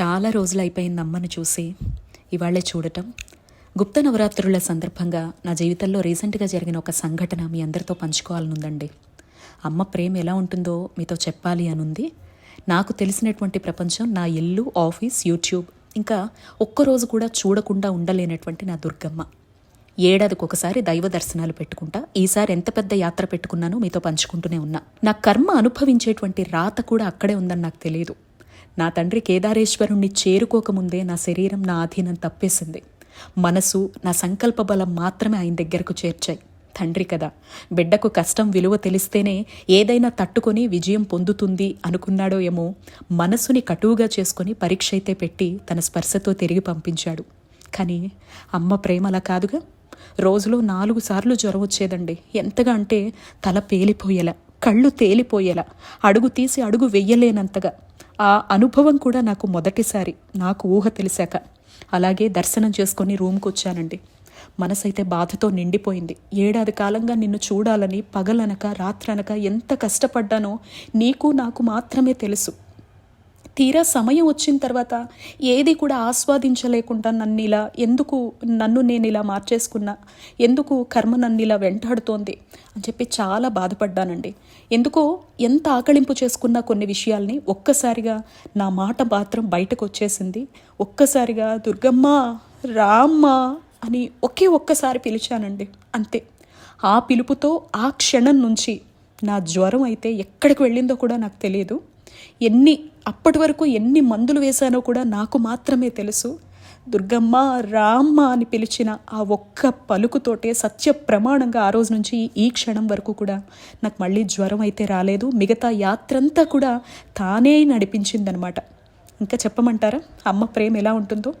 చాలా రోజులు అయిపోయింది అమ్మను చూసి ఇవాళే చూడటం. గుప్త నవరాత్రుల సందర్భంగా నా జీవితంలో రీసెంట్గా జరిగిన ఒక సంఘటన మీ అందరితో పంచుకోవాలనుందండి. అమ్మ ప్రేమ ఎలా ఉంటుందో మీతో చెప్పాలి అనుంది. నాకు తెలిసినటువంటి ప్రపంచం నా ఇల్లు ఆఫీస్ యూట్యూబ్ ఇంకా ఒక్కరోజు కూడా చూడకుండా ఉండలేనటువంటి నా దుర్గమ్మ. ఏడాదికి ఒకసారి దైవ దర్శనాలు పెట్టుకుంటా ఈసారి ఎంత పెద్ద యాత్ర పెట్టుకున్నానో మీతో పంచుకుంటూనే ఉన్నా. నా కర్మ అనుభవించేటువంటి రాత కూడా అక్కడే ఉందని నాకు తెలియదు. నా తండ్రి కేదారేశ్వరుణ్ణి చేరుకోకముందే నా శరీరం నా ఆధీనం తప్పేసింది. మనసు నా సంకల్ప బలం మాత్రమే ఆయన దగ్గరకు చేర్చాయి. తండ్రి కదా బిడ్డకు కష్టం విలువ తెలిస్తేనే ఏదైనా తట్టుకొని విజయం పొందుతుంది అనుకున్నాడో ఏమో మనసుని కటువుగా చేసుకొని పరీక్ష అయితే పెట్టి తన స్పర్శతో తిరిగి పంపించాడు. కానీ అమ్మ ప్రేమ అలా కాదుగా? రోజులో నాలుగు సార్లు జ్వరం వచ్చేదండి. ఎంతగా అంటే తల పేలిపోయేలా కళ్ళు తేలిపోయేలా అడుగు తీసి అడుగు వెయ్యలేనంతగా ఆ అనుభవం కూడా నాకు మొదటిసారి నాకు ఊహ తెలిసాక. అలాగే దర్శనం చేసుకొని రూమ్కి వచ్చానండి మనసైతే బాధతో నిండిపోయింది. ఏడాది కాలంగా నిన్ను చూడాలని పగలనక రాత్రనక ఎంత కష్టపడ్డానో నీకు నాకు మాత్రమే తెలుసు. తీరా సమయం వచ్చిన తర్వాత ఏది కూడా ఆస్వాదించలేకుండా నన్ను ఇలా ఎందుకు నన్ను నేను ఇలా మార్చేసుకున్నా ఎందుకు కర్మ నన్ను ఇలా వెంటాడుతోంది అని చెప్పి చాలా బాధపడ్డానండి. ఎందుకో ఎంత ఆకళింపు చేసుకున్న కొన్ని విషయాల్ని ఒక్కసారిగా నా మాట మాత్రం బయటకు వచ్చేసింది. ఒక్కసారిగా దుర్గమ్మ రామ్మ అని ఒకే ఒక్కసారి పిలిచానండి. అంతే. ఆ పిలుపుతో ఆ క్షణం నుంచి నా జ్వరం అయితే ఎక్కడికి వెళ్ళిందో కూడా నాకు తెలియదు. ఎన్ని అప్పటి వరకు ఎన్ని మందులు వేశానో కూడా నాకు మాత్రమే తెలుసు. దుర్గమ్మ రామ్మ అని పిలిచిన ఆ ఒక్క పలుకుతోటే సత్య ప్రమాణంగా ఆ రోజు నుంచి ఈ క్షణం వరకు కూడా నాకు మళ్ళీ జ్వరం అయితే రాలేదు. మిగతా యాత్రంతా కూడా తానే నడిపించిందనమాట. ఇంకా చెప్పమంటారా? అమ్మ ప్రేమ ఎలా ఉంటుందో?